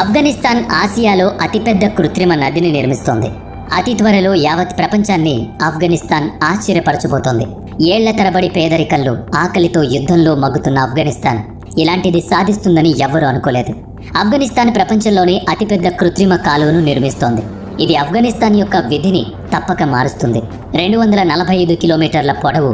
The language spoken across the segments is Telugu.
ఆఫ్ఘనిస్తాన్ ఆసియాలో అతిపెద్ద కృత్రిమ నదిని నిర్మిస్తోంది. అతి త్వరలో యావత్ ప్రపంచాన్ని ఆఫ్ఘనిస్తాన్ ఆశ్చర్యపరచబోతోంది. ఏళ్ళ తరబడి పేదరికంలో ఆకలితో యుద్ధంలో మగ్గుతున్న ఆఫ్ఘనిస్తాన్ ఇలాంటిది సాధిస్తుందని ఎవ్వరూ అనుకోలేదు. ఆఫ్ఘనిస్తాన్ ప్రపంచంలోనే అతిపెద్ద కృత్రిమ కాలువను నిర్మిస్తోంది. ఇది ఆఫ్ఘనిస్తాన్ యొక్క విధిని తప్పక మారుస్తుంది. రెండు వందల నలభై ఐదు కిలోమీటర్ల పొడవు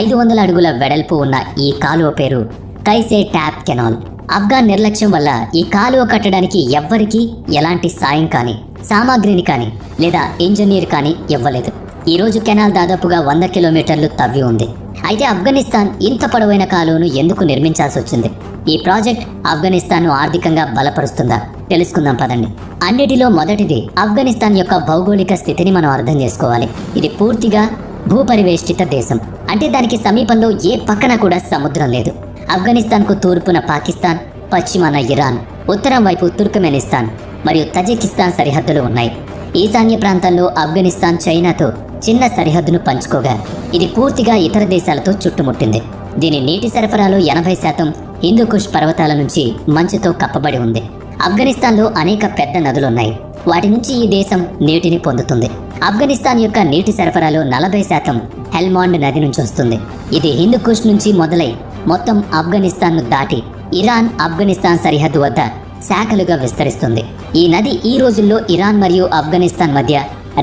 ఐదు వందల అడుగుల వెడల్పు ఉన్న ఈ కాలువ పేరు కైసే ట్యాప్ కెనాల్. ఆఫ్ఘాన్ నిర్లక్ష్యం వల్ల ఈ కాలువ కట్టడానికి ఎవ్వరికీ ఎలాంటి సాయం కానీ సామాగ్రిని కానీ లేదా ఇంజనీర్ కానీ ఇవ్వలేదు. ఈ రోజు కెనాల్ దాదాపుగా వంద కిలోమీటర్లు తవ్వి ఉంది. అయితే ఆఫ్ఘనిస్తాన్ ఇంత పొడవైన కాలువను ఎందుకు నిర్మించాల్సి వచ్చింది? ఈ ప్రాజెక్ట్ ఆఫ్ఘనిస్తాన్ను ఆర్థికంగా బలపరుస్తుందా? తెలుసుకుందాం పదండి. అన్నిటిలో మొదటిది ఆఫ్ఘనిస్తాన్ యొక్క భౌగోళిక స్థితిని మనం అర్థం చేసుకోవాలి. ఇది పూర్తిగా భూపరివేష్టిత దేశం. అంటే దానికి సమీపంలో ఏ పక్కన కూడా సముద్రం లేదు. ఆఫ్ఘనిస్తాన్కు తూర్పున పాకిస్తాన్ పశ్చిమాన ఇరాన్ ఉత్తరం వైపు తుర్కమెనిస్తాన్ మరియు తజికిస్తాన్ సరిహద్దులు ఉన్నాయి. ఈశాన్య ప్రాంతంలో ఆఫ్ఘనిస్తాన్ చైనాతో చిన్న సరిహద్దును పంచుకోగా. ఇది పూర్తిగా ఇతర దేశాలతో చుట్టుముట్టింది. దీని నీటి సరఫరాలో ఎనభై శాతం హిందూకుష్ పర్వతాల నుంచి మంచుతో కప్పబడి ఉంది. ఆఫ్ఘనిస్తాన్లో అనేక పెద్ద నదులున్నాయి. వాటి నుంచి ఈ దేశం నీటిని పొందుతుంది. ఆఫ్ఘనిస్తాన్ యొక్క నీటి సరఫరాలో నలభై శాతం హెల్మాండ్ నది నుంచి వస్తుంది. ఇది హిందూకుష్ నుంచి మొదలై మొత్తం ఆఫ్ఘనిస్తాన్ను దాటి ఇరాన్ ఆఫ్ఘనిస్తాన్ సరిహద్దు వద్ద శాఖలుగా విస్తరిస్తుంది. ఈ నది ఈ రోజుల్లో ఇరాన్ మరియు ఆఫ్ఘనిస్తాన్ మధ్య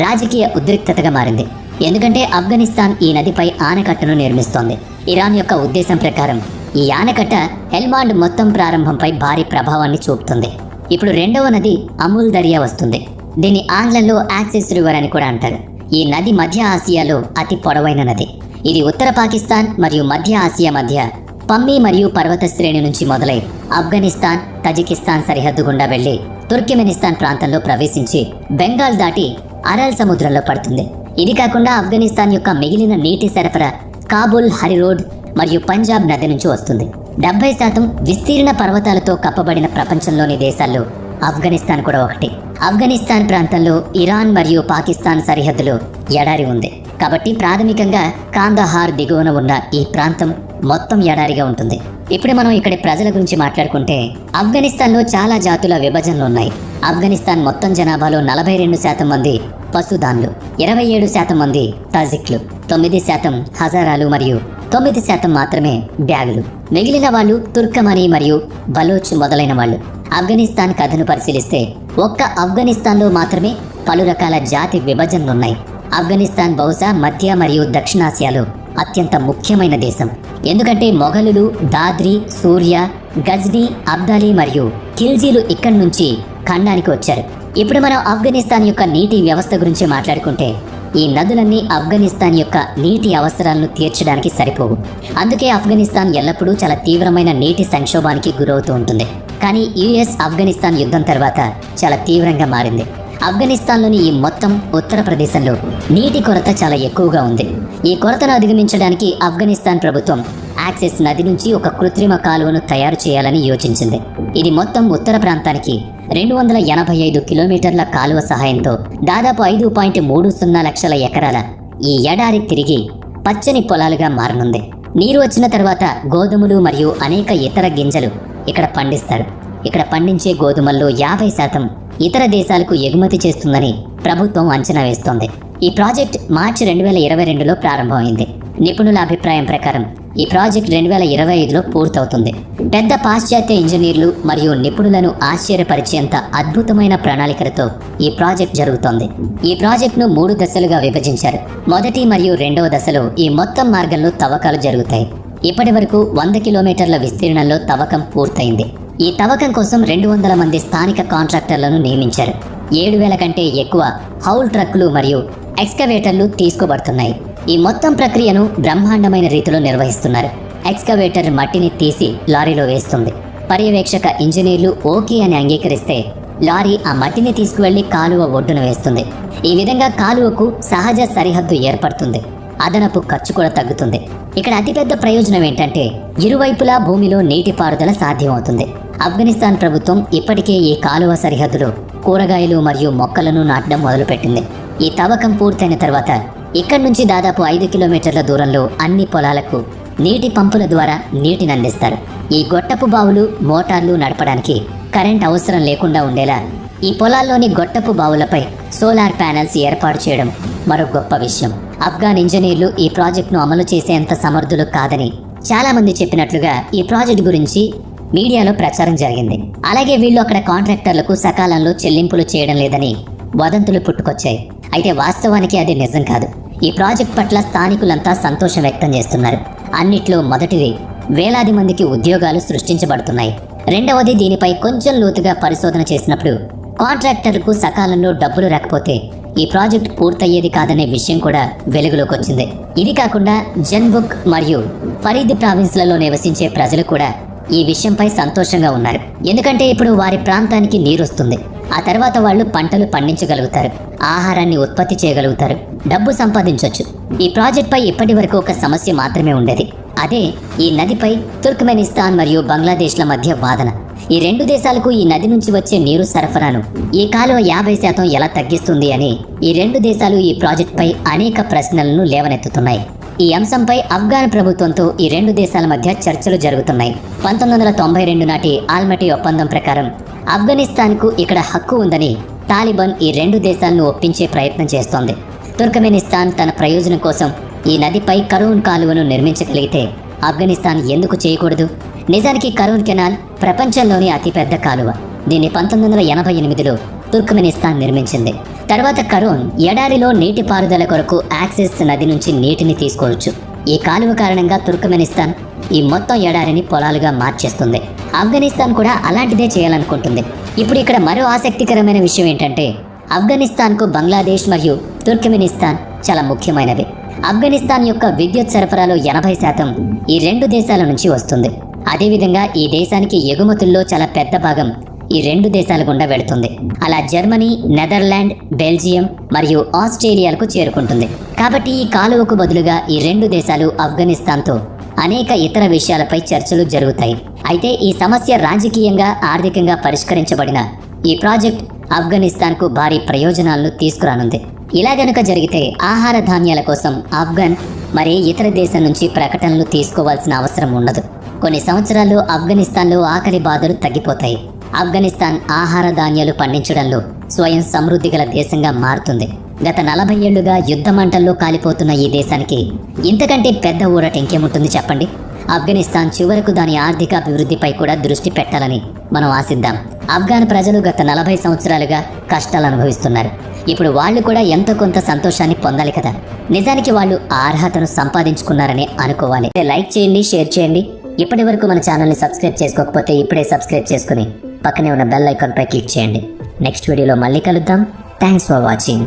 రాజకీయ ఉద్రిక్తతగా మారింది. ఎందుకంటే ఆఫ్ఘనిస్తాన్ ఈ నదిపై ఆనకట్టను నిర్మిస్తోంది. ఇరాన్ యొక్క ఉద్దేశం ప్రకారం ఈ ఆనకట్ట హెల్మాండ్ మొత్తం ప్రారంభంపై భారీ ప్రభావాన్ని చూపుతుంది. ఇప్పుడు రెండవ నది అమూల్ దరియా వస్తుంది. దీన్ని ఆంగ్లంలో యాక్సిస్ రివర్ అని కూడా అంటారు. ఈ నది మధ్య ఆసియాలో అతి పొడవైన నది. ఇది ఉత్తర పాకిస్తాన్ మరియు మధ్య ఆసియా మధ్య పమ్మి మరియు పర్వత శ్రేణి నుంచి మొదలై ఆఫ్ఘనిస్తాన్ తజికిస్తాన్ సరిహద్దు గుండా వెళ్ళి తుర్కిమెనిస్తాన్ ప్రాంతంలో ప్రవేశించి బెంగాల్ దాటి అరల్ సముద్రంలో పడుతుంది. ఇది కాకుండా ఆఫ్ఘనిస్తాన్ యొక్క మిగిలిన నీటి సరఫరా కాబూల్ హరిరోడ్ మరియు పంజాబ్ నది నుంచి వస్తుంది. డెబ్బై శాతం విస్తీర్ణ పర్వతాలతో కప్పబడిన ప్రపంచంలోని దేశాల్లో ఆఫ్ఘనిస్తాన్ కూడా ఒకటి. ఆఫ్ఘనిస్తాన్ ప్రాంతంలో ఇరాన్ మరియు పాకిస్తాన్ సరిహద్దులో ఎడారి ఉంది. కాబట్టి ప్రాథమికంగా కాందహార్ దిగువన ఉన్న ఈ ప్రాంతం మొత్తం ఎడారిగా ఉంటుంది. ఇప్పుడు మనం ఇక్కడి ప్రజల గురించి మాట్లాడుకుంటే ఆఫ్ఘనిస్తాన్లో చాలా జాతుల విభజనలు ఉన్నాయి. ఆఫ్ఘనిస్తాన్ మొత్తం జనాభాలో నలభై రెండు శాతం మంది పశుదాన్లు ఇరవై ఏడు శాతం మంది తజిక్లు తొమ్మిది శాతం హజారాలు మరియు తొమ్మిది శాతం మాత్రమే బ్యాగులు. మిగిలిన వాళ్ళు తుర్కమనీ మరియు బలోచ్ మొదలైన వాళ్ళు. ఆఫ్ఘనిస్తాన్ కథను పరిశీలిస్తే ఒక్క ఆఫ్ఘనిస్తాన్లో మాత్రమే పలు రకాల జాతి విభజనలున్నాయి ఆఫ్ఘనిస్తాన్ బహుశా మధ్య మరియు దక్షిణాసియాలో అత్యంత ముఖ్యమైన దేశం. ఎందుకంటే మొఘలులు దాద్రి సూర్య గజ్నీ అబ్దాలి మరియు ఖిల్జీలు ఇక్కడి నుంచి ఖండానికి వచ్చారు. ఇప్పుడు మనం ఆఫ్ఘనిస్తాన్ యొక్క నీటి వ్యవస్థ గురించి మాట్లాడుకుంటే ఈ నదులన్నీ ఆఫ్ఘనిస్తాన్ యొక్క నీటి అవసరాలను తీర్చడానికి సరిపోవు. అందుకే ఆఫ్ఘనిస్తాన్ ఎల్లప్పుడూ చాలా తీవ్రమైన నీటి సంక్షోభానికి గురవుతూ ఉంటుంది. కానీ యుఎస్ ఆఫ్ఘనిస్తాన్ యుద్ధం తర్వాత చాలా తీవ్రంగా మారింది. ఆఫ్ఘనిస్తాన్లోని ఈ మొత్తం ఉత్తర ప్రదేశంలో నీటి కొరత చాలా ఎక్కువగా ఉంది. ఈ కొరతను అధిగమించడానికి ఆఫ్ఘనిస్తాన్ ప్రభుత్వం యాక్సెస్ నది నుంచి ఒక కృత్రిమ కాలువను తయారు చేయాలని యోచించింది. ఇది మొత్తం ఉత్తర ప్రాంతానికి రెండు వందల ఎనభై ఐదు కిలోమీటర్ల కాలువ సహాయంతో దాదాపు ఐదు పాయింట్ మూడు సున్నా లక్షల ఎకరాల ఈ ఎడారి తిరిగి పచ్చని పొలాలుగా మారనుంది. నీరు వచ్చిన తర్వాత గోధుమలు మరియు అనేక ఇతర గింజలు ఇక్కడ పండిస్తారు. ఇక్కడ పండించే గోధుమల్లో యాభై శాతం ఇతర దేశాలకు ఎగుమతి చేస్తుందని ప్రభుత్వం అంచనా వేస్తోంది. ఈ ప్రాజెక్ట్ మార్చి రెండు వేల ఇరవై రెండులో ప్రారంభమైంది. నిపుణుల అభిప్రాయం ప్రకారం ఈ ప్రాజెక్ట్ రెండు వేల ఇరవై ఐదులో పూర్తవుతుంది. పెద్ద పాశ్చాత్య ఇంజనీర్లు మరియు నిపుణులను ఆశ్చర్యపరిచేంత అద్భుతమైన ప్రణాళికలతో ఈ ప్రాజెక్ట్ జరుగుతోంది. ఈ ప్రాజెక్టును మూడు దశలుగా విభజించారు. మొదటి మరియు రెండవ దశలో ఈ మొత్తం మార్గంలో తవ్వకాలు జరుగుతాయి. ఇప్పటి వరకు వంద కిలోమీటర్ల విస్తీర్ణంలో తవ్వకం పూర్తయింది. ఈ తవ్వకం కోసం రెండు వందల మంది స్థానిక కాంట్రాక్టర్లను నియమించారు. ఏడు వేల కంటే ఎక్కువ హౌల్ ట్రక్కులు మరియు ఎక్స్కవేటర్లు తీసుకోబడుతున్నాయి. ఈ మొత్తం ప్రక్రియను బ్రహ్మాండమైన రీతిలో నిర్వహిస్తున్నారు. ఎక్స్కవేటర్ మట్టిని తీసి లారీలో వేస్తుంది. పర్యవేక్షక ఇంజనీర్లు ఓకే అని అంగీకరిస్తే లారీ ఆ మట్టిని తీసుకువెళ్ళి కాలువ ఒడ్డున వేస్తుంది. ఈ విధంగా కాలువకు సహజ సరిహద్దు ఏర్పడుతుంది. అదనపు ఖర్చు కూడా తగ్గుతుంది. ఇక్కడ అతిపెద్ద ప్రయోజనం ఏంటంటే ఇరువైపులా భూమిలో నీటిపారుదల సాధ్యమవుతుంది. ఆఫ్ఘనిస్తాన్ ప్రభుత్వం ఇప్పటికే ఈ కాలువ సరిహద్దులో కూరగాయలు మరియు మొక్కలను నాటడం మొదలుపెట్టింది. ఈ తవ్వకం పూర్తయిన తర్వాత ఇక్కడి నుంచి దాదాపు ఐదు కిలోమీటర్ల దూరంలో అన్ని పొలాలకు నీటి పంపుల ద్వారా నీటిని అందిస్తారు. ఈ గొట్టపు బావులు మోటార్లు నడపడానికి కరెంట్ అవసరం లేకుండా ఉండేలా ఈ పొలాల్లోని గొట్టపు బావులపై సోలార్ ప్యానెల్స్ ఏర్పాటు చేయడం మరో గొప్ప విషయం. ఆఫ్ఘాన్ ఇంజనీర్లు ఈ ప్రాజెక్టును అమలు చేసేంత సమర్థులు కాదని చాలామంది చెప్పినట్లుగా ఈ ప్రాజెక్ట్ గురించి మీడియాలో ప్రచారం జరిగింది. అలాగే వీళ్ళు అక్కడ కాంట్రాక్టర్లకు సకాలంలో చెల్లింపులు చేయడం లేదని వదంతులు పుట్టుకొచ్చాయి. అయితే వాస్తవానికి అది నిజం కాదు. ఈ ప్రాజెక్ట్ పట్ల స్థానికులంతా సంతోషం వ్యక్తం చేస్తున్నారు. అన్నిట్లో మొదటిది వేలాది మందికి ఉద్యోగాలు సృష్టించబడుతున్నాయి. రెండవది దీనిపై కొంచెం లోతుగా పరిశోధన చేసినప్పుడు కాంట్రాక్టర్కు సకాలంలో డబ్బులు రాకపోతే ఈ ప్రాజెక్ట్ పూర్తయ్యేది కాదనే విషయం కూడా వెలుగులోకి వచ్చింది. ఇది కాకుండా జన్బుక్ మరియు ఫరీద్ ప్రావిన్స్లలో నివసించే ప్రజలు కూడా ఈ విషయంపై సంతోషంగా ఉన్నారు. ఎందుకంటే ఇప్పుడు వారి ప్రాంతానికి నీరు వస్తుంది ఆ తర్వాత వాళ్ళు పంటలు పండించగలుగుతారు. ఆహారాన్ని ఉత్పత్తి చేయగలుగుతారు. డబ్బు సంపాదించవచ్చు ఈ ప్రాజెక్ట్పై ఇప్పటి వరకు ఒక సమస్య మాత్రమే ఉండేది. అదే ఈ నదిపై తుర్క్మెనిస్తాన్ మరియు బంగ్లాదేశ్ల మధ్య వాదన. ఈ రెండు దేశాలకు ఈ నది నుంచి వచ్చే నీరు సరఫరాను ఈ కాలువ యాభై శాతం ఎలా తగ్గిస్తుంది అని ఈ రెండు దేశాలు ఈ ప్రాజెక్ట్పై అనేక ప్రశ్నలను లేవనెత్తుతున్నాయి. ఈ అంశంపై ఆఫ్ఘాన్ ప్రభుత్వంతో ఈ రెండు దేశాల మధ్య చర్చలు జరుగుతున్నాయి. పంతొమ్మిది వందల తొంభై రెండు నాటి ఆల్మటి ఒప్పందం ప్రకారం ఆఫ్ఘనిస్తాన్కు ఇక్కడ హక్కు ఉందని తాలిబాన్ ఈ రెండు దేశాలను ఒప్పించే ప్రయత్నం చేస్తోంది. తుర్కమెనిస్తాన్ తన ప్రయోజనం కోసం ఈ నదిపై కరూన్ కాలువను నిర్మించగలిగితే ఆఫ్ఘనిస్తాన్ ఎందుకు చేయకూడదు? నిజానికి కరూన్ కెనాల్ ప్రపంచంలోని అతిపెద్ద కాలువ. దీన్ని పంతొమ్మిది వందల ఎనభై ఎనిమిదిలో తుర్కమెనిస్తాన్ నిర్మించింది. తర్వాత కరోన్ ఎడారిలో నీటిపారుదల కొరకు యాక్సిస్ నది నుంచి నీటిని తీసుకోవచ్చు. ఈ కాలువ కారణంగా తుర్కమెనిస్తాన్ ఈ మొత్తం ఎడారిని పొలాలుగా మార్చేస్తుంది. ఆఫ్ఘనిస్తాన్ కూడా అలాంటిదే చేయాలనుకుంటుంది. ఇప్పుడు ఇక్కడ మరో ఆసక్తికరమైన విషయం ఏంటంటే ఆఫ్ఘనిస్తాన్కు బంగ్లాదేశ్ మరియు తుర్కమెనిస్తాన్ చాలా ముఖ్యమైనవి. ఆఫ్ఘనిస్తాన్ యొక్క విద్యుత్ సరఫరాలో ఎనభై శాతం ఈ రెండు దేశాల నుంచి వస్తుంది. అదేవిధంగా ఈ దేశానికి ఎగుమతుల్లో చాలా పెద్ద భాగం ఈ రెండు దేశాల గుండా వెళుతుంది. అలా జర్మనీ నెదర్లాండ్ బెల్జియం మరియు ఆస్ట్రేలియాలకు చేరుకుంటుంది. కాబట్టి ఈ కాలువకు బదులుగా ఈ రెండు దేశాలు ఆఫ్ఘనిస్తాన్తో అనేక ఇతర విషయాలపై చర్చలు జరుగుతాయి. అయితే ఈ సమస్య రాజకీయంగా ఆర్థికంగా పరిష్కరించబడిన ఈ ప్రాజెక్ట్ ఆఫ్ఘనిస్తాన్కు భారీ ప్రయోజనాలను తీసుకురానుంది. ఇలా గనుక జరిగితే ఆహార ధాన్యాల కోసం ఆఫ్ఘన్ మరి ఇతర దేశం నుంచి ప్రకటనలు తీసుకోవాల్సిన అవసరం ఉండదు. కొన్ని సంవత్సరాల్లో ఆఫ్ఘనిస్తాన్లో ఆకలి బాధలు తగ్గిపోతాయి. ఆఫ్ఘనిస్తాన్ ఆహార ధాన్యాలు పండించడంలో స్వయం సమృద్ధి గల దేశంగా మారుతుంది. గత నలభై ఏళ్ళుగా యుద్ధమంటల్లో కాలిపోతున్న ఈ దేశానికి ఇంతకంటే పెద్ద ఊరట ఇంకేముంటుంది చెప్పండి? ఆఫ్ఘనిస్తాన్ చివరకు దాని ఆర్థిక అభివృద్ధిపై కూడా దృష్టి పెట్టాలని మనం ఆశిద్దాం. ఆఫ్ఘాన్ ప్రజలు గత నలభై సంవత్సరాలుగా కష్టాలు అనుభవిస్తున్నారు. ఇప్పుడు వాళ్ళు కూడా ఎంతో కొంత సంతోషాన్ని పొందాలి కదా. నిజానికి వాళ్ళు అర్హతను సంపాదించుకున్నారని అనుకోవాలి. లైక్ చేయండి షేర్ చేయండి. ఇప్పటి వరకు మన ఛానల్ని సబ్స్క్రైబ్ చేసుకోకపోతే ఇప్పుడే సబ్స్క్రైబ్ చేసుకుని పక్కనే ఉన్న బెల్ ఐకాన్పై క్లిక్ చేయండి. నెక్స్ట్ వీడియోలో మళ్ళీ కలుద్దాం. Thanks for watching